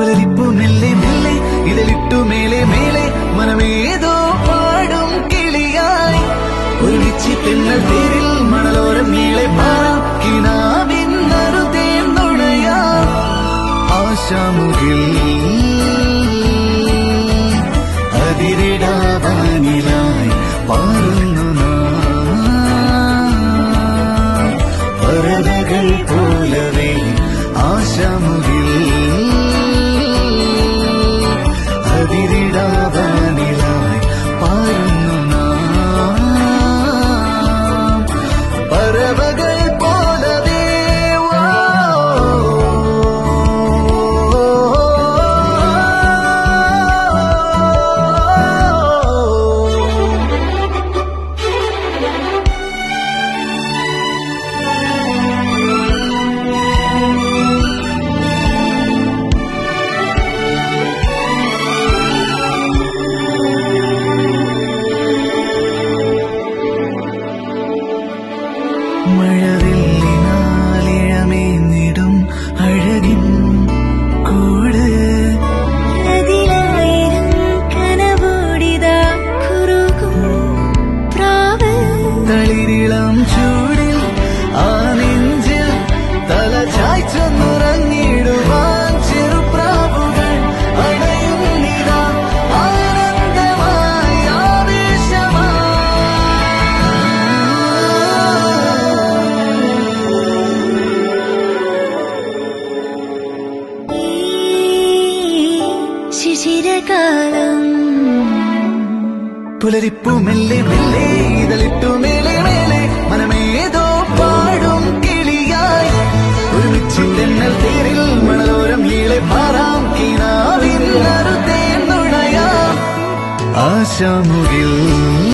പുലരിപ്പു മെല്ലെ മെല്ലെ ഇതളിട്ടു മേലെ മേലെ മനമേതോ പാടും കിളിയായി. ഒരുമിച്ച് തെന്നൽ തേരിൽ മണലോരം നീളെ പാറാം കിനാവിൻ നറുതേൻ നുണയാം. ആശാമുകിൽ അതിരിടാവാനിലായി പാറുന്നു പറവകൾ പോലവേ ആശാമുകിൽ പറവകൾ ചായ്ച്ചൊന്നുറങ്ങിടുവാൻ ചെറുപ്രാവുകൾ അണയുന്നിതാ. ആനന്ദമായി ആവേശമായി. ഈ ശിശിരകാലം. പുലരിപ്പു മെല്ലെ മെല്ലെ ഇതളിട്ടു മേലെ ആശാമുകിൽ